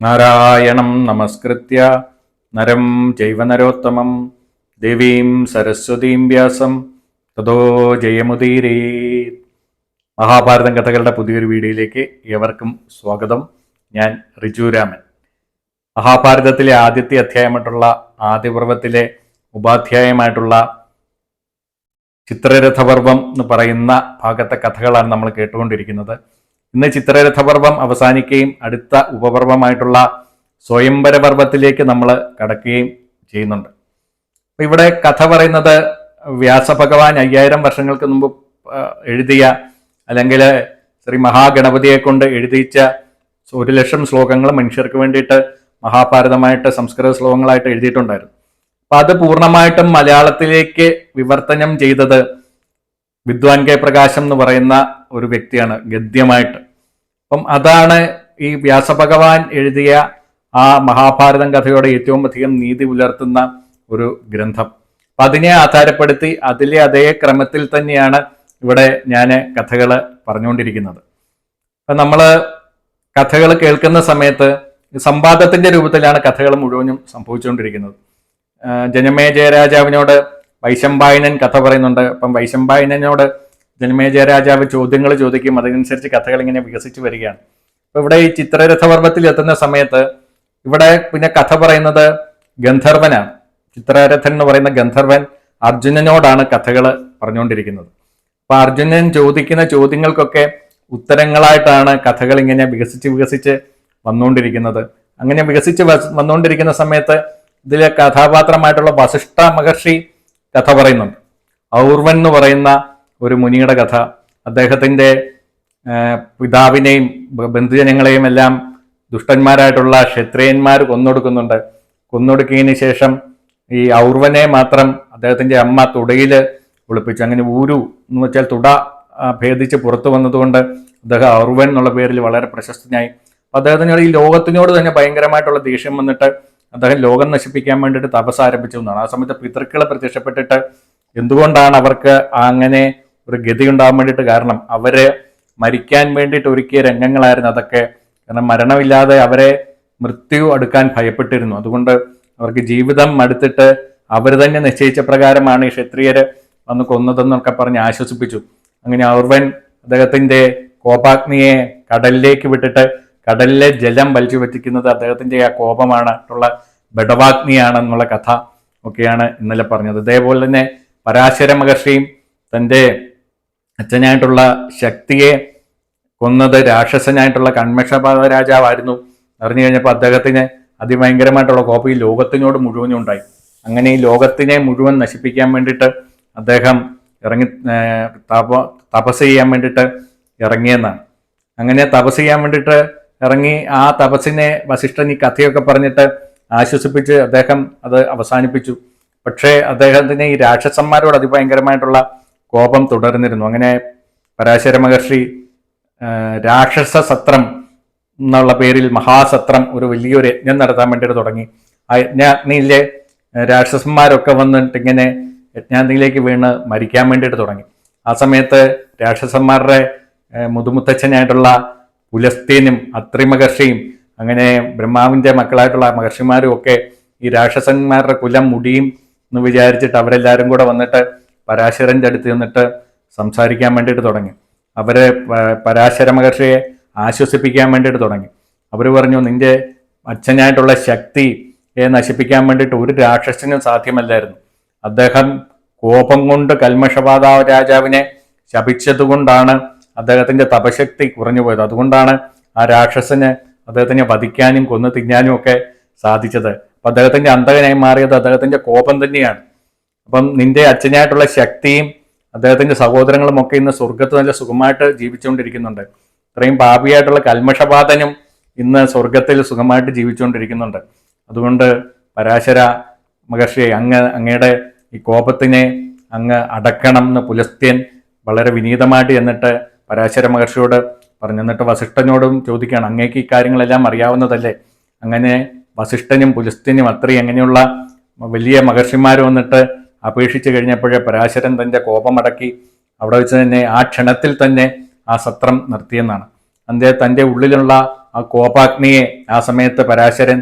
നാരായണം നമസ്കൃത്യ. നരം ജൈവനരോത്തമം ദേവീം സരസ്വതീം വ്യാസം. തതോ ജയമുദീരേ മഹാഭാരതം കഥകളുടെ പുതിയൊരു വീഡിയോയിലേക്ക് ഏവർക്കും സ്വാഗതം. ഞാൻ റിജുരാമൻ മഹാഭാരതത്തിലെ ആദ്യത്തെ അധ്യായമായിട്ടുള്ള ആദ്യപർവത്തിലെ ഉപാധ്യായമായിട്ടുള്ള ചിത്രരഥപർവം എന്ന് പറയുന്ന ഭാഗത്തെ കഥകളാണ് നമ്മൾ കേട്ടുകൊണ്ടിരിക്കുന്നത്. ഇന്ന് ചിത്രരഥപർവം അവസാനിക്കുകയും അടുത്ത ഉപപർവമായിട്ടുള്ള സ്വയംവര പർവത്തിലേക്ക് നമ്മൾ കടക്കുകയും ചെയ്യുന്നുണ്ട്. അപ്പൊ ഇവിടെ കഥ പറയുന്നത് വ്യാസഭഗവാൻ അയ്യായിരം വർഷങ്ങൾക്ക് മുമ്പ് എഴുതിയ അല്ലെങ്കിൽ ശ്രീ മഹാഗണപതിയെ കൊണ്ട് എഴുതിയിച്ച ഒരു ലക്ഷം ശ്ലോകങ്ങൾ മനുഷ്യർക്ക് വേണ്ടിയിട്ട് മഹാഭാരതമായിട്ട് സംസ്കൃത ശ്ലോകങ്ങളായിട്ട് എഴുതിയിട്ടുണ്ടായിരുന്നു. അപ്പൊ അത് പൂർണമായിട്ടും മലയാളത്തിലേക്ക് വിവർത്തനം ചെയ്തത് വിദ്വാൻ കെ പ്രകാശം എന്ന് പറയുന്ന ഒരു വ്യക്തിയാണ് ഗദ്യമായിട്ട്. അപ്പം അതാണ് ഈ വ്യാസഭഗവാൻ എഴുതിയ ആ മഹാഭാരതം കഥയോടെ ഏറ്റവും അധികം നീതി പുലർത്തുന്ന ഒരു ഗ്രന്ഥം. അപ്പൊ അതിനെ ആധാരപ്പെടുത്തി അതിലെ അതേ ക്രമത്തിൽ തന്നെയാണ് ഇവിടെ ഞാൻ കഥകൾ പറഞ്ഞുകൊണ്ടിരിക്കുന്നത്. അപ്പൊ നമ്മൾ കഥകൾ കേൾക്കുന്ന സമയത്ത് സംവാദത്തിന്റെ രൂപത്തിലാണ് കഥകൾ മുഴുവനും സംഭവിച്ചുകൊണ്ടിരിക്കുന്നത്. ജനമേ ജയരാജാവിനോട് വൈശമ്പായനൻ കഥ പറയുന്നുണ്ട്. അപ്പം വൈശമ്പായനോട് ജനമേ രാജാവ് ചോദ്യങ്ങൾ ചോദിക്കും. അതിനനുസരിച്ച് കഥകൾ ഇങ്ങനെ വികസിച്ചു വരികയാണ്. അപ്പൊ ഇവിടെ ഈ ചിത്രരഥപർവത്തിൽ എത്തുന്ന സമയത്ത് ഇവിടെ പിന്നെ കഥ പറയുന്നത് ഗന്ധർവനാണ്. ചിത്രരഥൻ എന്ന് പറയുന്ന ഗന്ധർവൻ അർജുനനോടാണ് കഥകൾ പറഞ്ഞുകൊണ്ടിരിക്കുന്നത്. അപ്പൊ അർജുനൻ ചോദിക്കുന്ന ചോദ്യങ്ങൾക്കൊക്കെ ഉത്തരങ്ങളായിട്ടാണ് കഥകൾ ഇങ്ങനെ വികസിച്ച് വികസിച്ച് വന്നുകൊണ്ടിരിക്കുന്നത്. അങ്ങനെ വികസിച്ച് വന്നുകൊണ്ടിരിക്കുന്ന സമയത്ത് ഇതിലെ കഥാപാത്രമായിട്ടുള്ള വസിഷ്ഠ മഹർഷി കഥ പറയുന്നുണ്ട്. ഔർവൻ എന്ന് പറയുന്ന ഒരു മുനിയുടെ കഥ. അദ്ദേഹത്തിന്റെ പിതാവിനെയും ബന്ധുജനങ്ങളെയും എല്ലാം ദുഷ്ടന്മാരായിട്ടുള്ള ക്ഷത്രിയന്മാർ കൊന്നൊടുക്കുന്നുണ്ട്. കൊന്നൊടുക്കിയതിന് ശേഷം ഈ ഔർവനെ മാത്രം അദ്ദേഹത്തിന്റെ അമ്മ തുടയിൽ ഒളിപ്പിച്ചു. അങ്ങനെ ഊരു എന്ന് വെച്ചാൽ തുട ഭേദിച്ച് പുറത്തു വന്നതുകൊണ്ട് അദ്ദേഹം ഔർവൻ എന്നുള്ള പേരിൽ വളരെ പ്രശസ്തനായി. അദ്ദേഹത്തിന് ഈ ലോകത്തിനോട് തന്നെ ഭയങ്കരമായിട്ടുള്ള ദേഷ്യം വന്നിട്ട് അദ്ദേഹം ലോകം നശിപ്പിക്കാൻ വേണ്ടിയിട്ട് തപസ് ആരംഭിച്ചു എന്നാണ് ആ സമയത്ത് പിതൃക്കളെ പ്രത്യക്ഷപ്പെട്ടിട്ട് എന്തുകൊണ്ടാണ് അവർക്ക് അങ്ങനെ ഒരു ഗതി ഉണ്ടാകാൻ വേണ്ടിയിട്ട് കാരണം അവരെ മരിക്കാൻ വേണ്ടിയിട്ട് ഒരുക്കിയ രംഗങ്ങളായിരുന്നു അതൊക്കെ. കാരണം മരണമില്ലാതെ അവരെ മൃത്യു അടുക്കാൻ ഭയപ്പെട്ടിരുന്നു. അതുകൊണ്ട് അവർക്ക് ജീവിതം അടുത്തിട്ട് അവർ തന്നെ നിശ്ചയിച്ച പ്രകാരമാണ് ഈ ക്ഷത്രിയര് വന്ന് കൊന്നതെന്നൊക്കെ പറഞ്ഞ് ആശ്വസിപ്പിച്ചു. അങ്ങനെ ഔർവൻ അദ്ദേഹത്തിന്റെ കോപാഗ്നിയെ കടലിലേക്ക് വിട്ടിട്ട് കടലിലെ ജലം വലിച്ചു പറ്റിക്കുന്നത് അദ്ദേഹത്തിന്റെ ആ കോപമാണ് ഉള്ള ബഡവാഗ്നിയാണെന്നുള്ള കഥ ഒക്കെയാണ് ഇന്നലെ പറഞ്ഞത്. അതേപോലെ തന്നെ പരാശര മഹർഷിയും തന്റെ അച്ഛനായിട്ടുള്ള ശക്തിയെ കൊന്നത് രാക്ഷസനായിട്ടുള്ള കൺമഷപാത രാജാവായിരുന്നു. അറിഞ്ഞു കഴിഞ്ഞപ്പോൾ അദ്ദേഹത്തിന് അതിഭയങ്കരമായിട്ടുള്ള കോപ്പ് ഈ ലോകത്തിനോട് മുഴുവനും ഉണ്ടായി. അങ്ങനെ ഈ ലോകത്തിനെ മുഴുവൻ നശിപ്പിക്കാൻ വേണ്ടിയിട്ട് അദ്ദേഹം ഇറങ്ങി തപ തപസ് ചെയ്യാൻ വേണ്ടിയിട്ട് ഇറങ്ങിയെന്നാണ്. അങ്ങനെ തപസ് ചെയ്യാൻ വേണ്ടിയിട്ട് ഇറങ്ങി ആ തപസ്സിനെ വസിഷ്ഠൻ ഈ കഥയൊക്കെ പറഞ്ഞിട്ട് ആശ്വസിപ്പിച്ച് അദ്ദേഹം അത് അവസാനിപ്പിച്ചു. പക്ഷേ അദ്ദേഹത്തിന് ഈ രാക്ഷസന്മാരോട് അതിഭയങ്കരമായിട്ടുള്ള കോപം തുടർന്നിരുന്നു. അങ്ങനെ പരാശര മഹർഷി രാക്ഷസ സത്രം എന്നുള്ള പേരിൽ മഹാസത്രം ഒരു വലിയൊരു യജ്ഞം നടത്താൻ വേണ്ടിയിട്ട് തുടങ്ങി. ആ യജ്ഞാഗ്നിയിലെ രാക്ഷസന്മാരൊക്കെ വന്നിട്ട് ഇങ്ങനെ യജ്ഞാഗ്നിയിലേക്ക് വീണ് മരിക്കാൻ വേണ്ടിയിട്ട് തുടങ്ങി. ആ സമയത്ത് രാക്ഷസന്മാരുടെ മുതുമുത്തച്ഛനായിട്ടുള്ള പുലസ്തീനും അത്രി മഹർഷിയും അങ്ങനെ ബ്രഹ്മാവിന്റെ മക്കളായിട്ടുള്ള മഹർഷിമാരും ഒക്കെ ഈ രാക്ഷസന്മാരുടെ കുലം മുടിയും എന്ന് വിചാരിച്ചിട്ട് അവരെല്ലാവരും കൂടെ വന്നിട്ട് പരാശരന്റെ അടുത്ത് ചെന്നിട്ട് സംസാരിക്കാൻ വേണ്ടിയിട്ട് തുടങ്ങി. അവരെ പരാശര മഹർഷിയെ ആശ്വസിപ്പിക്കാൻ വേണ്ടിയിട്ട് തുടങ്ങി. അവർ പറഞ്ഞു നിന്റെ അച്ഛനായിട്ടുള്ള ശക്തിയെ നശിപ്പിക്കാൻ വേണ്ടിയിട്ട് ഒരു രാക്ഷസനും സാധ്യമല്ലായിരുന്നു. അദ്ദേഹം കോപം കൊണ്ട് കൽമഷപാത രാജാവിനെ ശപിച്ചതുകൊണ്ടാണ് അദ്ദേഹത്തിന്റെ തപശക്തി കുറഞ്ഞു പോയത്. അതുകൊണ്ടാണ് ആ രാക്ഷസന് അദ്ദേഹത്തിനെ വധിക്കാനും കൊന്നു തിന്നാനും ഒക്കെ സാധിച്ചത്. അപ്പൊ അദ്ദേഹത്തിന്റെ അന്തകനായി മാറിയത് അദ്ദേഹത്തിന്റെ കോപം തന്നെയാണ്. അപ്പം നിന്റെ അച്ഛനായിട്ടുള്ള ശക്തിയും അദ്ദേഹത്തിന്റെ സഹോദരങ്ങളും ഒക്കെ ഇന്ന് സ്വർഗത്ത് നല്ല സുഖമായിട്ട് ജീവിച്ചുകൊണ്ടിരിക്കുന്നുണ്ട്. ഇത്രയും പാപിയായിട്ടുള്ള കൽമഷപാതനും ഇന്ന് സ്വർഗത്തിൽ സുഖമായിട്ട് ജീവിച്ചുകൊണ്ടിരിക്കുന്നുണ്ട്. അതുകൊണ്ട് പരാശര മഹർഷി അങ്ങ് അങ്ങയുടെ ഈ കോപത്തിനെ അങ്ങ് അടക്കണം എന്ന് പുലസ്ത്യൻ വളരെ വിനീതമായിട്ട് എന്നിട്ട് പരാശര മഹർഷിയോട് പറഞ്ഞു. എന്നിട്ട് വസിഷ്ഠനോടും ചോദിക്കുകയാണ് അങ്ങേക്ക് ഈ കാര്യങ്ങളെല്ലാം അറിയാവുന്നതല്ലേ? അങ്ങനെ വസിഷ്ഠനും പുലസ്ത്യനും അത്രയും അങ്ങനെയുള്ള വലിയ മഹർഷിമാർ വന്നിട്ട് അപേക്ഷിച്ചു കഴിഞ്ഞപ്പോഴേ പരാശരൻ തന്റെ കോപമടക്കി അവിടെ വെച്ച് തന്നെ ആ ക്ഷണത്തിൽ തന്നെ ആ സത്രം നിർത്തിയെന്നാണ്. അന്തേ തന്റെ ഉള്ളിലുള്ള ആ കോപാഗ്നിയെ ആ സമയത്ത് പരാശരൻ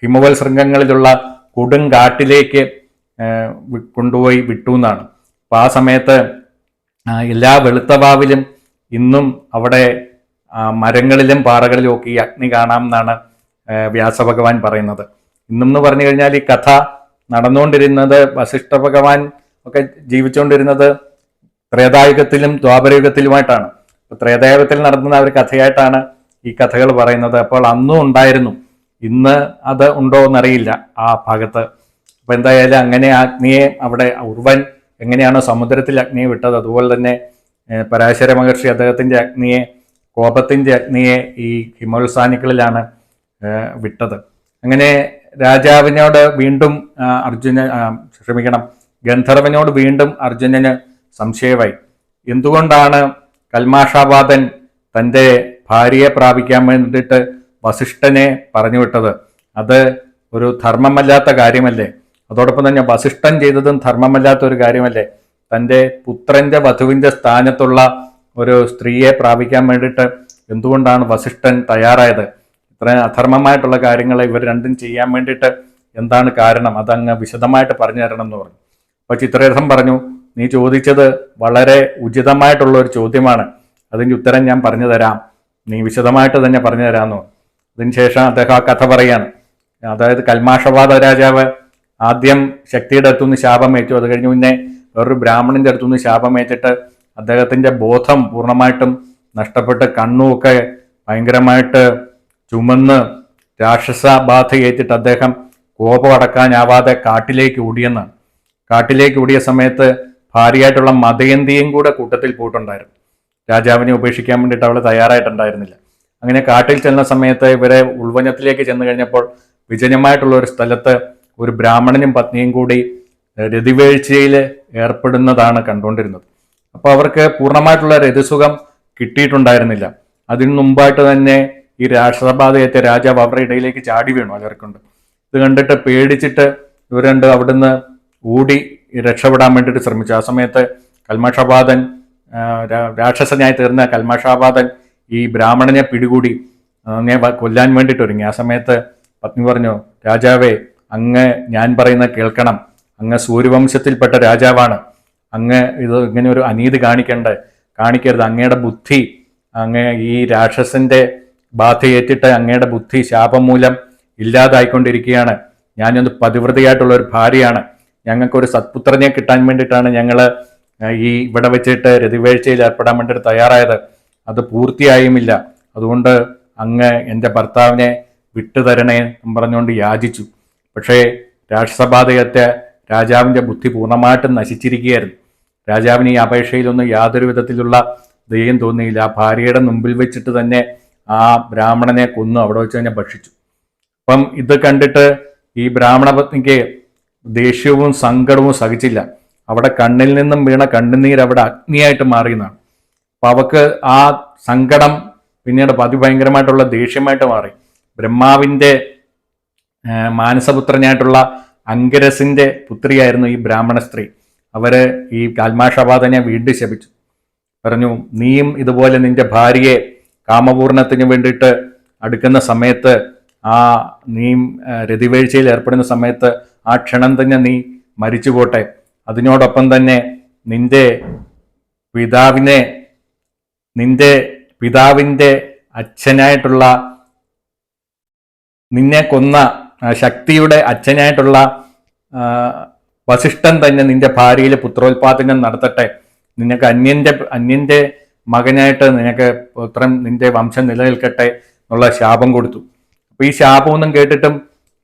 ഹിമവൽ ശൃംഗങ്ങളിലുള്ള കൊടുങ്കാട്ടിലേക്ക് കൊണ്ടുപോയി വിട്ടു എന്നാണ്. അപ്പൊ ആ സമയത്ത് എല്ലാ വെളുത്തവാവിലും ഇന്നും അവിടെ മരങ്ങളിലും പാറകളിലും ഒക്കെ ഈ അഗ്നി കാണാം എന്നാണ് വ്യാസഭഗവാൻ പറയുന്നത്. ഇന്നും എന്ന് പറഞ്ഞു കഴിഞ്ഞാൽ ഈ കഥ നടന്നുകൊണ്ടിരുന്നത് വസിഷ്ഠ ഭഗവാൻ ഒക്കെ ജീവിച്ചുകൊണ്ടിരുന്നത് ത്രേതായുഗത്തിലും ദ്വാപരയുഗത്തിലുമായിട്ടാണ്. ത്രേതായുഗത്തിൽ നടന്ന ഒരു കഥയായിട്ടാണ് ഈ കഥകൾ പറയുന്നത്. അപ്പോൾ അന്നും ഉണ്ടായിരുന്നു. ഇന്ന് അത് ഉണ്ടോ എന്നറിയില്ല ആ ഭാഗത്ത്. അപ്പൊ എന്തായാലും അങ്ങനെ അഗ്നിയെ അവിടെ ഉർവൻ എങ്ങനെയാണോ സമുദ്രത്തിൽ അഗ്നിയെ വിട്ടത് അതുപോലെ തന്നെ പരാശര മഹർഷി അദ്ദേഹത്തിന്റെ അഗ്നിയെ കോപത്തിന്റെ അഗ്നിയെ ഈ ഹിമോത്സാനികളിലാണ് വിട്ടത്. അങ്ങനെ രാജാവിനോട് വീണ്ടും അർജുന ക്ഷമിക്കണം ഗന്ധർവനോട് വീണ്ടും അർജുനന് സംശയമായി. എന്തുകൊണ്ടാണ് കൽമാഷാബാദൻ തന്റെ ഭാര്യയെ പ്രാപിക്കാൻ വേണ്ടിയിട്ട് വസിഷ്ഠനെ പറഞ്ഞു വിട്ടത്? അത് ഒരു ധർമ്മമല്ലാത്ത കാര്യമല്ലേ? അതോടൊപ്പം തന്നെ വസിഷ്ഠൻ ചെയ്തതും ധർമ്മമല്ലാത്ത ഒരു കാര്യമല്ലേ? തന്റെ പുത്രന്റെ വധുവിന്റെ സ്ഥാനത്തുള്ള ഒരു സ്ത്രീയെ പ്രാപിക്കാൻ വേണ്ടിയിട്ട് എന്തുകൊണ്ടാണ് വസിഷ്ഠൻ തയ്യാറായത്? ഇത്രയും അധർമ്മമായിട്ടുള്ള കാര്യങ്ങൾ ഇവർ രണ്ടും ചെയ്യാൻ വേണ്ടിയിട്ട് എന്താണ് കാരണം? അതങ്ങ് വിശദമായിട്ട് പറഞ്ഞു തരണം എന്ന് പറഞ്ഞു. അപ്പൊ ചിത്രരഥം പറഞ്ഞു നീ ചോദിച്ചത് വളരെ ഉചിതമായിട്ടുള്ള ഒരു ചോദ്യമാണ്. അതിന്റെ ഉത്തരം ഞാൻ പറഞ്ഞു തരാം. നീ വിശദമായിട്ട് തന്നെ പറഞ്ഞു തരാമെന്നു അതിനുശേഷം അദ്ദേഹം ആ കഥ പറയാണ്. അതായത് കൽമാഷവാദ രാജാവ് ആദ്യം ശക്തിയുടെ അടുത്തുനിന്ന് ശാപമേറ്റു അത് കഴിഞ്ഞ് പിന്നെ വേറൊരു ബ്രാഹ്മണന്റെ അടുത്തുനിന്ന് ശാപമേറ്റിട്ട് അദ്ദേഹത്തിന്റെ ബോധം പൂർണമായിട്ടും നഷ്ടപ്പെട്ട് കണ്ണുമൊക്കെ ഭയങ്കരമായിട്ട് ചുമന്ന് രാക്ഷസ ബാധ ഏറ്റിട്ട് അദ്ദേഹം കോപമടക്കാനാവാതെ കാട്ടിലേക്ക് ഓടിയെന്നാണ് കാട്ടിലേക്ക് ഓടിയ സമയത്ത് ഭാര്യയായിട്ടുള്ള മതയന്തിയും കൂടെ കൂട്ടത്തിൽ പോയിട്ടുണ്ടായിരുന്നു. രാജാവിനെ ഉപേക്ഷിക്കാൻ വേണ്ടിയിട്ട് അവൾ തയ്യാറായിട്ടുണ്ടായിരുന്നില്ല. അങ്ങനെ കാട്ടിൽ ചെന്ന സമയത്ത് ഇവരെ ഉൾവനത്തിലേക്ക് ചെന്ന് കഴിഞ്ഞപ്പോൾ വിജനമായിട്ടുള്ള ഒരു സ്ഥലത്ത് ഒരു ബ്രാഹ്മണനും പത്നിയും കൂടി രതിവേഴ്ചയിൽ ഏർപ്പെടുന്നതാണ് കണ്ടുകൊണ്ടിരുന്നത്. അപ്പോൾ അവർക്ക് പൂർണമായിട്ടുള്ള രതിസുഖം കിട്ടിയിട്ടുണ്ടായിരുന്നില്ല. അതിനു മുമ്പായിട്ട് തന്നെ ഈ രാഷ്ട്രബാധയേറ്റ രാജാവ് അവരുടെ ഇടയിലേക്ക് ചാടി വീണു അവർക്കുണ്ട് ഇത് കണ്ടിട്ട് പേടിച്ചിട്ട് ഇവർ രണ്ട് അവിടുന്ന് ഓടി രക്ഷപ്പെടാൻ വേണ്ടിയിട്ട് ശ്രമിച്ചു. ആ സമയത്ത് കൽമാഷാപാതൻ രാക്ഷസനായി തീർന്ന കൽമാഷാപാതൻ ഈ ബ്രാഹ്മണനെ പിടികൂടി അങ്ങനെ കൊല്ലാൻ വേണ്ടിയിട്ട് ഒരുങ്ങി. ആ സമയത്ത് പത്നി പറഞ്ഞു രാജാവേ അങ്ങ് ഞാൻ പറയുന്ന കേൾക്കണം. അങ്ങ് സൂര്യവംശത്തിൽപ്പെട്ട രാജാവാണ്. അങ്ങ് ഇത് ഇങ്ങനെ ഒരു അനീതി കാണിക്കണ്ട? കാണിക്കരുത്. അങ്ങയുടെ ബുദ്ധി അങ്ങ് ഈ രാക്ഷസന്റെ ബാധയേറ്റിട്ട് അങ്ങയുടെ ബുദ്ധി ശാപം മൂലം ഇല്ലാതായിക്കൊണ്ടിരിക്കുകയാണ്. ഞാനൊന്ന് പതിവ്രതയായിട്ടുള്ള ഒരു ഭാര്യയാണ്. ഞങ്ങൾക്കൊരു സത്പുത്രനെ കിട്ടാൻ വേണ്ടിയിട്ടാണ് ഞങ്ങൾ ഈ ഇവിടെ വെച്ചിട്ട് രതിവേഴ്ചയിൽ ഏർപ്പെടാൻ വേണ്ടിയിട്ട് തയ്യാറായത്. അത് പൂർത്തിയായുമില്ല. അതുകൊണ്ട് അങ്ങ് എന്റെ ഭർത്താവിനെ വിട്ടുതരണേ എന്ന് പറഞ്ഞുകൊണ്ട് യാചിച്ചു. പക്ഷേ രാഷ്ട്രസഭാതയത്തെ രാജാവിന്റെ ബുദ്ധി പൂർണമായിട്ടും നശിച്ചിരിക്കുകയായിരുന്നു. രാജാവിന് ഈ അപേക്ഷയിലൊന്നും യാതൊരു വിധത്തിലുള്ള ദയം തോന്നിയില്ല. ആ ഭാര്യയുടെ മുമ്പിൽ വെച്ചിട്ട് തന്നെ ആ ബ്രാഹ്മണനെ കൊന്നു. അവിടെ വെച്ച് തന്നെ ഭക്ഷിച്ചു. അപ്പം ഇത് കണ്ടിട്ട് ഈ ബ്രാഹ്മണ പത്നിക്ക് ദേഷ്യവും സങ്കടവും സഹിച്ചില്ല. അവിടെ കണ്ണിൽ നിന്നും വീണ കണ്ണുനീർ അവിടെ അഗ്നിയായിട്ട് മാറിയെന്നാണ്. അപ്പൊ അവക്ക് ആ സങ്കടം പിന്നീട് അതിഭയങ്കരമായിട്ടുള്ള ദേഷ്യമായിട്ട് മാറി. ബ്രഹ്മാവിന്റെ ആ, മാനസപുത്രനായിട്ടുള്ള അങ്കരസിന്റെ പുത്രിയായിരുന്നു ഈ ബ്രാഹ്മണ സ്ത്രീ. അവർ ഈ കാൽമാഷബാധനെ വീണ്ടും ശപിച്ചു. പറഞ്ഞു നീയും ഇതുപോലെ നിന്റെ ഭാര്യയെ കാമപൂർണത്തിന് വേണ്ടിയിട്ട് അടുക്കുന്ന സമയത്ത് ആ നീ രതിവീഴ്ചയിൽ ഏർപ്പെടുന്ന സമയത്ത് ആ ക്ഷണം തന്നെ നീ മരിച്ചു പോട്ടെ അതിനോടൊപ്പം തന്നെ നിന്റെ പിതാവിനെ നിന്റെ പിതാവിന്റെ അച്ഛനായിട്ടുള്ള നിന്നെ കൊന്ന ശക്തിയുടെ അച്ഛനായിട്ടുള്ള വസിഷ്ഠൻ തന്നെ നിന്റെ ഭാര്യയിൽ പുത്രോത്പാദനം നടത്തട്ടെ. നിനക്ക് അന്യന്റെ അന്യന്റെ മകനായിട്ട് നിനക്ക് ഇത്രയും നിന്റെ വംശം നിലനിൽക്കട്ടെ എന്നുള്ള ശാപം കൊടുത്തു. അപ്പൊ ഈ ശാപമൊന്നും കേട്ടിട്ടും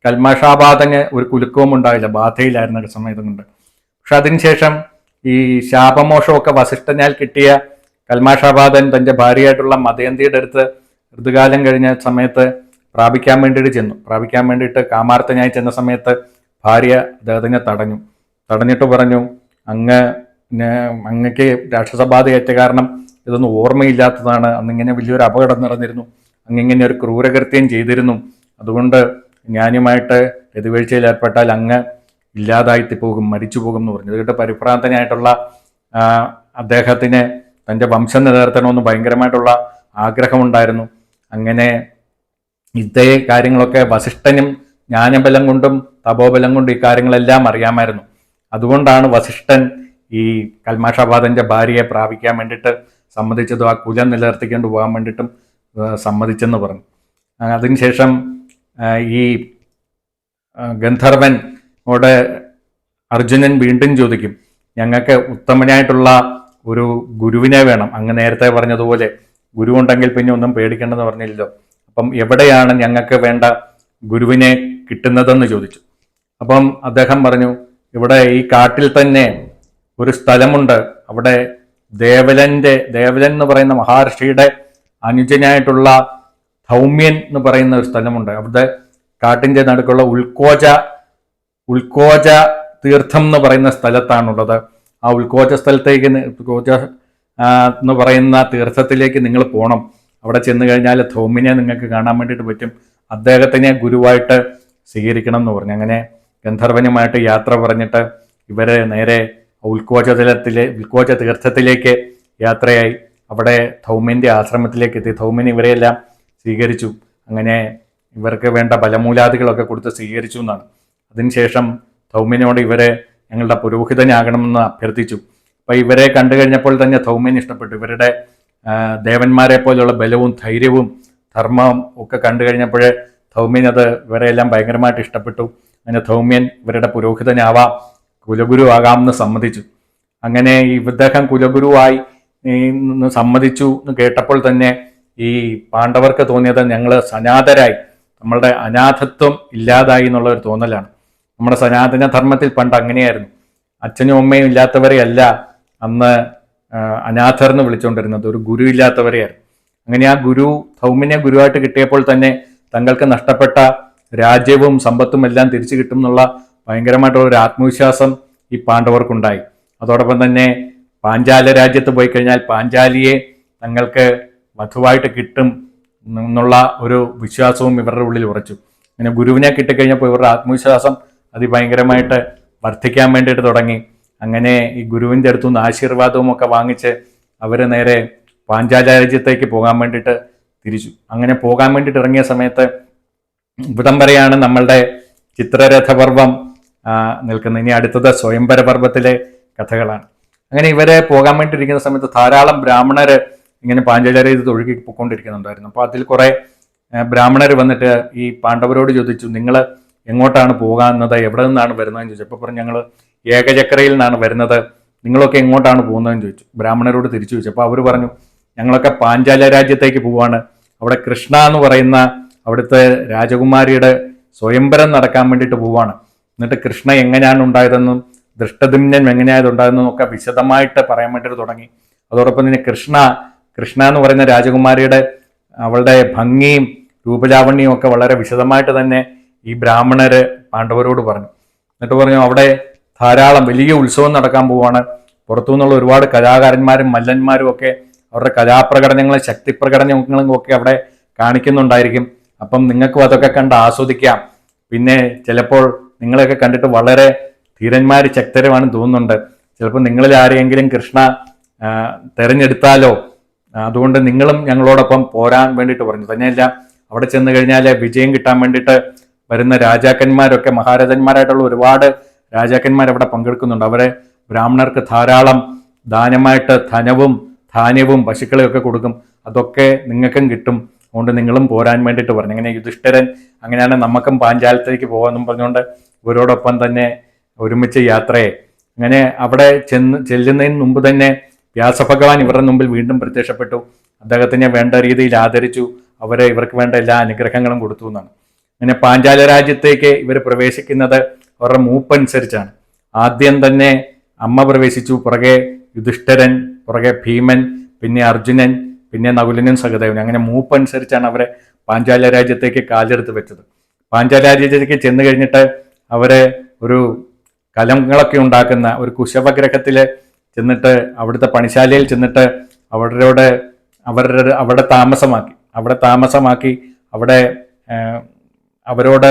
കൽമഷാബാധന് ഒരു കുലുക്കവും ഉണ്ടായില്ല ബാധയിലായിരുന്ന ഒരു സമയത്തും കൊണ്ട്. പക്ഷെ അതിനുശേഷം ഈ ശാപമോഷമൊക്കെ വസിഷ്ഠനാൽ കിട്ടിയ കൽമാഷാബാദൻ തന്റെ ഭാര്യയായിട്ടുള്ള മതയന്തിയുടെ അടുത്ത് ഋതുകാലം കഴിഞ്ഞ സമയത്ത് പ്രാപിക്കാൻ വേണ്ടിയിട്ട് ചെന്നു. പ്രാപിക്കാൻ വേണ്ടിയിട്ട് കാമാർത്ഥനായി ചെന്ന സമയത്ത് ഭാര്യ അദ്ദേഹത്തിനെ തടഞ്ഞു. തടഞ്ഞിട്ട് പറഞ്ഞു അങ്ങ് അങ്ങക്ക് അങ്ങക്ക് രാക്ഷസബാധയേറ്റ കാരണം ഇതൊന്നും ഓർമ്മയില്ലാത്തതാണ്. അന്നിങ്ങനെ വലിയൊരു അപകടം നടന്നിരുന്നു. അങ്ങിങ്ങനെ ഒരു ക്രൂരകൃത്യം ചെയ്തിരുന്നു. അതുകൊണ്ട് ഞാനുമായിട്ട് രതിവീഴ്ചയിൽ ഏർപ്പെട്ടാൽ അങ്ങ് ഇല്ലാതായി പോകും മരിച്ചു പോകും എന്ന് പറഞ്ഞു. ഇതുകൊണ്ട് പരിഭ്രാന്തനായിട്ടുള്ള അദ്ദേഹത്തിന് തന്റെ വംശം നിലനിർത്തണമെന്ന് ഭയങ്കരമായിട്ടുള്ള ആഗ്രഹമുണ്ടായിരുന്നു. അങ്ങനെ ഇതേ കാര്യങ്ങളൊക്കെ വസിഷ്ഠനും ജ്ഞാനബലം കൊണ്ടും തപോബലം കൊണ്ടും ഈ കാര്യങ്ങളെല്ലാം അറിയാമായിരുന്നു. അതുകൊണ്ടാണ് വസിഷ്ഠൻ ഈ കൽമാഷാബാദന്റെ ഭാര്യയെ പ്രാപിക്കാൻ വേണ്ടിയിട്ട് സമ്മതിച്ചതും ആ കുലം നിലനിർത്തിക്കൊണ്ട് പോകാൻ വേണ്ടിയിട്ടും സമ്മതിച്ചെന്ന് പറഞ്ഞു. അതിനുശേഷം ഈ ഗന്ധർവനോട് അർജുനൻ വീണ്ടും ചോദിക്കും ഞങ്ങൾക്ക് ഉത്തമനായിട്ടുള്ള ഒരു ഗുരുവിനെ വേണം. അങ്ങ് നേരത്തെ പറഞ്ഞതുപോലെ ഗുരു ഉണ്ടെങ്കിൽ പിന്നെ ഒന്നും പേടിക്കേണ്ടെന്ന് പറഞ്ഞില്ലല്ലോ. അപ്പം എവിടെയാണ് ഞങ്ങൾക്ക് വേണ്ട ഗുരുവിനെ കിട്ടുന്നതെന്ന് ചോദിച്ചു. അപ്പം അദ്ദേഹം പറഞ്ഞു ഇവിടെ ഈ കാട്ടിൽ തന്നെ ഒരു സ്ഥലമുണ്ട്. അവിടെ ദേവലന്റെ ദേവലൻ എന്ന് പറയുന്ന മഹാർഷിയുടെ അനുജനായിട്ടുള്ള ധൗമ്യൻ എന്ന് പറയുന്ന ഒരു സ്ഥലമുണ്ട്. അവിടെ കാട്ടിന്റെ നടുക്കുള്ള ഉൾക്കോച ഉൾക്കോച തീർത്ഥം എന്ന് പറയുന്ന സ്ഥലത്താണുള്ളത്. ആ ഉൾക്കോച സ്ഥലത്തേക്ക് ഉൽക്കോച എന്ന് പറയുന്ന തീർത്ഥത്തിലേക്ക് നിങ്ങൾ പോകണം അവിടെ ചെന്ന് കഴിഞ്ഞാൽ ധൗമ്യനെ നിങ്ങൾക്ക് കാണാൻ വേണ്ടിയിട്ട് പറ്റും. അദ്ദേഹത്തിനെ ഗുരുവായിട്ട് സ്വീകരിക്കണം എന്ന് പറഞ്ഞു. അങ്ങനെ ഗന്ധർവനുമായിട്ട് യാത്ര പറഞ്ഞിട്ട് ഇവരെ നേരെ ഉൾക്കോച തലത്തിലെ ഉൾക്കോച തീർത്ഥത്തിലേക്ക് യാത്രയായി. അവിടെ ധൗമ്യന്റെ ആശ്രമത്തിലേക്ക് എത്തി ധൗമ്യൻ ഇവരെയെല്ലാം സ്വീകരിച്ചു. അങ്ങനെ ഇവർക്ക് വേണ്ട ബലമൂലാദികളൊക്കെ കൊടുത്ത് സ്വീകരിച്ചു എന്നാണ്. അതിനുശേഷം ധൗമ്യനോട് ഇവരെ ഞങ്ങളുടെ പുരോഹിതനാകണമെന്ന് അഭ്യർത്ഥിച്ചു. അപ്പോൾ ഇവരെ കണ്ടു കഴിഞ്ഞപ്പോൾ തന്നെ ധൗമ്യൻ ഇഷ്ടപ്പെട്ടു. ഇവരുടെ ദേവന്മാരെ പോലെയുള്ള ബലവും ധൈര്യവും ധർമ്മവും ഒക്കെ കണ്ടു കഴിഞ്ഞപ്പോൾ ധൗമ്യൻ അത് ഇവരെല്ലാം ഭയങ്കരമായിട്ട് ഇഷ്ടപ്പെട്ടു. അങ്ങനെ ധൗമ്യൻ ഇവരുടെ പുരോഹിതനാവാം. കുലഗുരു ആകാമെന്ന് സമ്മതിച്ചു. അങ്ങനെ ഈ ഇദ്ദേഹം കുലഗുരുവായി സമ്മതിച്ചു എന്ന് കേട്ടപ്പോൾ തന്നെ ഈ പാണ്ഡവർക്ക് തോന്നിയത് ഞങ്ങൾ സനാതരായി. നമ്മളുടെ അനാഥത്വം ഇല്ലാതായി എന്നുള്ള ഒരു തോന്നലാണ്. നമ്മുടെ സനാതന ധർമ്മത്തിൽ പണ്ട് അങ്ങനെയായിരുന്നു. അച്ഛനും അമ്മയും ഇല്ലാത്തവരെ അല്ല അന്ന് അനാഥർ എന്ന് വിളിച്ചുകൊണ്ടിരുന്നത് ഒരു ഗുരു ഇല്ലാത്തവരെയായിരുന്നു. അങ്ങനെ ആ ഗുരു സൗമിനെ ഗുരുവായിട്ട് കിട്ടിയപ്പോൾ തന്നെ തങ്ങൾക്ക് നഷ്ടപ്പെട്ട രാജ്യവും സമ്പത്തും എല്ലാം തിരിച്ചു കിട്ടും എന്നുള്ള ഭയങ്കരമായിട്ടുള്ള ഒരു ആത്മവിശ്വാസം ഈ പാണ്ഡവർക്കുണ്ടായി. അതോടൊപ്പം തന്നെ പാഞ്ചാല രാജ്യത്ത് പോയി കഴിഞ്ഞാൽ പാഞ്ചാലിയെ തങ്ങൾക്ക് വധുവായിട്ട് കിട്ടും എന്നുള്ള ഒരു വിശ്വാസവും ഇവരുടെ ഉള്ളിൽ ഉറച്ചു. അങ്ങനെ ഗുരുവിനെ കിട്ടിക്കഴിഞ്ഞപ്പോൾ ഇവരുടെ ആത്മവിശ്വാസം അതിഭയങ്കരമായിട്ട് വർദ്ധിക്കാൻ വേണ്ടിയിട്ട് തുടങ്ങി. അങ്ങനെ ഈ ഗുരുവിന്റെ അടുത്തു നിന്ന് ആശീർവാദവും ഒക്കെ വാങ്ങിച്ച് അവർ നേരെ പാഞ്ചാല രാജ്യത്തേക്ക് പോകാൻ വേണ്ടിയിട്ട് തിരിച്ചു. അങ്ങനെ പോകാൻ വേണ്ടിയിട്ട് ഇറങ്ങിയ സമയത്ത് ഇവിടം വരെയാണ് നമ്മളുടെ ചിത്രരഥപർവം നിൽക്കുന്നത് ഇനി അടുത്തത് സ്വയംവര പർവത്തിലെ കഥകളാണ്. അങ്ങനെ ഇവരെ പോകാൻ വേണ്ടിയിരിക്കുന്ന സമയത്ത് ധാരാളം ബ്രാഹ്മണർ ഇങ്ങനെ പാഞ്ചാലരാജ്യത്ത് ഒഴുകി പൊക്കൊണ്ടിരിക്കുന്നുണ്ടായിരുന്നു അപ്പോൾ അതിൽ കുറേ ബ്രാഹ്മണർ വന്നിട്ട് ഈ പാണ്ഡവരോട് ചോദിച്ചു നിങ്ങൾ എങ്ങോട്ടാണ് പോകാവുന്നത് എവിടെ നിന്നാണ് വരുന്നതെന്ന് ചോദിച്ചു. അപ്പോൾ പറഞ്ഞു ഞങ്ങൾ ഏകചക്രയിൽ നിന്നാണ് വരുന്നത്. നിങ്ങളൊക്കെ എങ്ങോട്ടാണ് പോകുന്നതെന്ന് ചോദിച്ചു. ബ്രാഹ്മണരോട് തിരിച്ചു ചോദിച്ചു. അപ്പോൾ അവർ പറഞ്ഞു ഞങ്ങളൊക്കെ പാഞ്ചാല രാജ്യത്തേക്ക് പോവാണ്. അവിടെ കൃഷ്ണ എന്ന് പറയുന്ന അവിടുത്തെ രാജകുമാരിയുടെ സ്വയംവരം നടക്കാൻ വേണ്ടിയിട്ട് പോവാണ്. എന്നിട്ട് കൃഷ്ണ എങ്ങനെയാണ് ഉണ്ടായതെന്നും ദൃഷ്ടദിമ്നൻ എങ്ങനെയാണ് ഉണ്ടായതെന്നും ഒക്കെ വിശദമായിട്ട് പറയാൻ വേണ്ടിയിട്ട് തുടങ്ങി. അതോടൊപ്പം തന്നെ കൃഷ്ണ കൃഷ്ണ എന്ന് പറയുന്ന രാജകുമാരിയുടെ അവളുടെ ഭംഗിയും രൂപലാവണ്യവും ഒക്കെ വളരെ വിശദമായിട്ട് തന്നെ ഈ ബ്രാഹ്മണര് പാണ്ഡവരോട് പറഞ്ഞു. എന്നിട്ട് പറഞ്ഞു അവിടെ ധാരാളം വലിയ ഉത്സവം നടക്കാൻ പോവാണ്. പുറത്തു നിന്നുള്ള ഒരുപാട് കലാകാരന്മാരും മല്ലന്മാരും ഒക്കെ അവരുടെ കലാപ്രകടനങ്ങളും ശക്തി പ്രകടനങ്ങളും ഒക്കെ അവിടെ കാണിക്കുന്നുണ്ടായിരിക്കും. അപ്പം നിങ്ങൾക്കും അതൊക്കെ കണ്ട് ആസ്വദിക്കാം. പിന്നെ ചിലപ്പോൾ നിങ്ങളെയൊക്കെ കണ്ടിട്ട് വളരെ ധീരന്മാർ ശക്തരുമാണ് തോന്നുന്നുണ്ട്. ചിലപ്പോൾ നിങ്ങളിൽ ആരെയെങ്കിലും കൃഷ്ണ തെരഞ്ഞെടുത്താലോ അതുകൊണ്ട് നിങ്ങളും ഞങ്ങളോടൊപ്പം പോരാൻ വേണ്ടിയിട്ട് പറഞ്ഞു. തന്നെയല്ല അവിടെ ചെന്ന് കഴിഞ്ഞാൽ വിജയം കിട്ടാൻ വേണ്ടിയിട്ട് വരുന്ന രാജാക്കന്മാരൊക്കെ മഹാരാജന്മാരായിട്ടുള്ള ഒരുപാട് രാജാക്കന്മാർ അവിടെ പങ്കെടുക്കുന്നുണ്ട്. അവരെ ബ്രാഹ്മണർക്ക് ധാരാളം ദാനമായിട്ട് ധനവും ധാന്യവും പശുക്കളെയും ഒക്കെ കൊടുക്കും. അതൊക്കെ നിങ്ങൾക്കും കിട്ടും. അതുകൊണ്ട് നിങ്ങളും പോരാൻ വേണ്ടിയിട്ട് പറഞ്ഞു. അങ്ങനെ യുധിഷ്ഠിരൻ അങ്ങനെയാണ് നമുക്കും പാഞ്ചാലത്തേക്ക് പോകാമെന്നും പറഞ്ഞുകൊണ്ട് ഇവരോടൊപ്പം തന്നെ ഒരുമിച്ച് യാത്രയെ. അങ്ങനെ അവിടെ ചെന്ന് ചെല്ലുന്നതിന് മുമ്പ് തന്നെ വ്യാസഭഗവാൻ ഇവരുടെ മുമ്പിൽ വീണ്ടും പ്രത്യക്ഷപ്പെട്ടു. അദ്ദേഹത്തിനെ വേണ്ട രീതിയിൽ ആദരിച്ചു. അവരെ ഇവർക്ക് വേണ്ട എല്ലാ അനുഗ്രഹങ്ങളും കൊടുത്തു എന്നാണ്. അങ്ങനെ പാഞ്ചാല രാജ്യത്തേക്ക് ഇവർ പ്രവേശിക്കുന്നത് അവരുടെ മൂപ്പനുസരിച്ചാണ്. ആദ്യം തന്നെ അമ്മ പ്രവേശിച്ചു. പുറകെ യുധിഷ്ഠരൻ പുറകെ ഭീമൻ പിന്നെ അർജുനൻ പിന്നെ നകുലനും സഹദേവൻ അങ്ങനെ മൂപ്പനുസരിച്ചാണ് അവരെ പാഞ്ചാല രാജ്യത്തേക്ക് കാലെടുത്ത് വെച്ചത്. പാഞ്ചാല രാജ്യത്തേക്ക് ചെന്ന് കഴിഞ്ഞിട്ട് അവരെ ഒരു കലങ്ങളൊക്കെ ഉണ്ടാക്കുന്ന ഒരു കുശവഗ്രഹത്തിൽ ചെന്നിട്ട് അവിടുത്തെ പണിശാലയിൽ ചെന്നിട്ട് അവരോട് അവരുടെ അവിടെ താമസമാക്കി അവിടെ താമസമാക്കി അവിടെ അവരോട്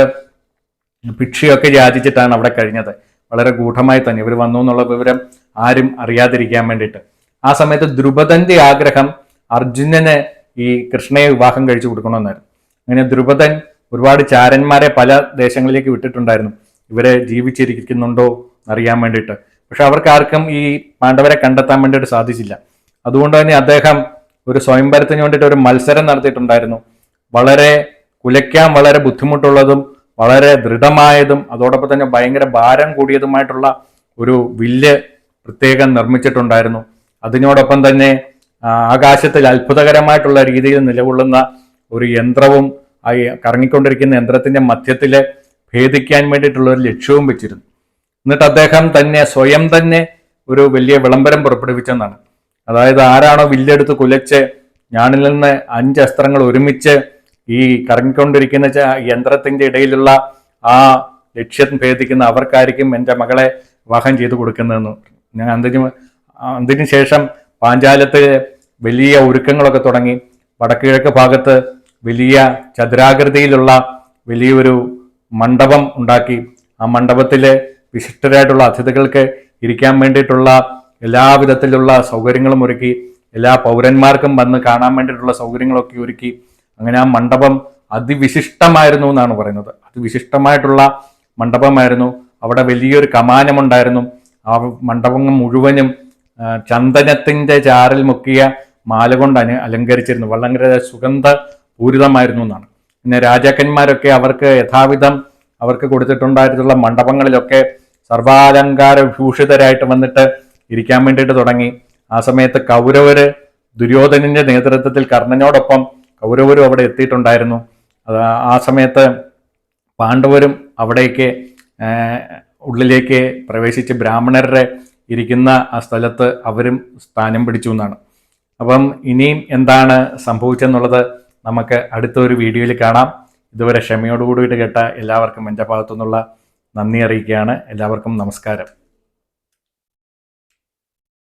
ഭിക്ഷയൊക്കെ യാചിച്ചിട്ടാണ് അവിടെ കഴിഞ്ഞത്. വളരെ ഗൂഢമായി തന്നെ. ഇവർ വന്നു എന്നുള്ള വിവരം ആരും അറിയാതിരിക്കാൻ വേണ്ടിയിട്ട്. ആ സമയത്ത് ദ്രുപദന്റെ ആഗ്രഹം അർജുനന് ഈ കൃഷ്ണയെ വിവാഹം കഴിച്ചു കൊടുക്കണമെന്നായിരുന്നു. അങ്ങനെ ദ്രുപദൻ ഒരുപാട് ചാരന്മാരെ പല ദേശങ്ങളിലേക്ക് വിട്ടിട്ടുണ്ടായിരുന്നു. ഇവരെ ജീവിച്ചിരിക്കുന്നുണ്ടോ അറിയാൻ വേണ്ടിയിട്ട്. പക്ഷെ അവർക്ക് ആർക്കും ഈ പാണ്ഡവരെ കണ്ടെത്താൻ വേണ്ടിയിട്ട് സാധിച്ചില്ല. അതുകൊണ്ട് തന്നെ അദ്ദേഹം ഒരു സ്വയംഭരത്തിന് വേണ്ടിയിട്ട് ഒരു മത്സരം നടത്തിയിട്ടുണ്ടായിരുന്നു. വളരെ കുലയ്ക്കാൻ വളരെ ബുദ്ധിമുട്ടുള്ളതും വളരെ ദൃഢമായതും അതോടൊപ്പം തന്നെ ഭയങ്കര ഭാരം കൂടിയതുമായിട്ടുള്ള ഒരു വില്ല് പ്രത്യേകം നിർമ്മിച്ചിട്ടുണ്ടായിരുന്നു. അതിനോടൊപ്പം തന്നെ ആകാശത്തിൽ അത്ഭുതകരമായിട്ടുള്ള രീതിയിൽ നിലകൊള്ളുന്ന ഒരു യന്ത്രവും കറങ്ങിക്കൊണ്ടിരിക്കുന്ന യന്ത്രത്തിന്റെ മധ്യത്തിൽ ഭേദിക്കാൻ വേണ്ടിയിട്ടുള്ള ഒരു ലക്ഷ്യവും വെച്ചിരുന്നു. എന്നിട്ട് അദ്ദേഹം തന്നെ സ്വയം തന്നെ ഒരു വലിയ വിളംബരം പുറപ്പെടുവിച്ചെന്നാണ്. അതായത് ആരാണോ വില്ലെടുത്ത് കുലച്ച് ഞാനിൽ നിന്ന് അഞ്ച് അസ്ത്രങ്ങൾ ഒരുമിച്ച് ഈ കറങ്ങിക്കൊണ്ടിരിക്കുന്ന യന്ത്രത്തിന്റെ ഇടയിലുള്ള ആ ലക്ഷ്യം ഭേദിക്കുന്ന അവർക്കായിരിക്കും എന്റെ മകളെ വിവാഹം ചെയ്തു കൊടുക്കുന്നതെന്ന് ഞാൻ അതിന് അതിനു ശേഷം പാഞ്ചാലത്ത് വലിയ ഒരുക്കങ്ങളൊക്കെ തുടങ്ങി. വടക്കിഴക്ക് ഭാഗത്ത് വലിയ ചതുരാകൃതിയിലുള്ള വലിയൊരു മണ്ഡപം ഉണ്ടാക്കി ആ മണ്ഡപത്തിലെ വിശിഷ്ടരായിട്ടുള്ള അതിഥികൾക്ക് ഇരിക്കാൻ വേണ്ടിയിട്ടുള്ള എല്ലാവിധത്തിലുള്ള സൗകര്യങ്ങളും ഒരുക്കി എല്ലാ പൗരന്മാർക്കും വന്ന് കാണാൻ വേണ്ടിയിട്ടുള്ള സൗകര്യങ്ങളൊക്കെ ഒരുക്കി അങ്ങനെ ആ മണ്ഡപം അതിവിശിഷ്ടമായിരുന്നു എന്നാണ് പറയുന്നത്. അതിവിശിഷ്ടമായിട്ടുള്ള മണ്ഡപമായിരുന്നു. അവിടെ വലിയൊരു കമാനമുണ്ടായിരുന്നു. ആ മണ്ഡപം മുഴുവനും ചന്ദനത്തിന്റെ ചാറിൽ മുക്കിയ മാല കൊണ്ട് അലങ്കരിച്ചിരുന്നു. വളരെ സുഗന്ധ പൂരിതമായിരുന്നു എന്നാണ്. പിന്നെ രാജാക്കന്മാരൊക്കെ അവർക്ക് യഥാവിധം അവർക്ക് കൊടുത്തിട്ടുണ്ടായിട്ടുള്ള മണ്ഡപങ്ങളിലൊക്കെ സർവാലങ്കാര വിഭൂഷിതരായിട്ട് വന്നിട്ട് ഇരിക്കാൻ വേണ്ടിയിട്ട് തുടങ്ങി. ആ സമയത്ത് കൗരവര് ദുര്യോധനന്റെ നേതൃത്വത്തിൽ കർണനോടൊപ്പം കൗരവരും അവിടെ എത്തിയിട്ടുണ്ടായിരുന്നു. അത് ആ സമയത്ത് പാണ്ഡവരും അവിടേക്ക് ഉള്ളിലേക്ക് പ്രവേശിച്ച് ബ്രാഹ്മണരുടെ ഇരിക്കുന്ന ആ സ്ഥലത്ത് അവരും സ്ഥാനം പിടിച്ചു എന്നാണ്. അപ്പം ഇനിയും എന്താണ് സംഭവിച്ചെന്നുള്ളത് നമുക്ക് അടുത്ത ഒരു വീഡിയോയിൽ കാണാം. ഇതുവരെ ക്ഷമയോടുകൂടിയിട്ട് കേട്ട എല്ലാവർക്കും എന്റെ ഭാഗത്തു നിന്നുള്ള നന്ദി അറിയിക്കുകയാണ്. എല്ലാവർക്കും നമസ്കാരം.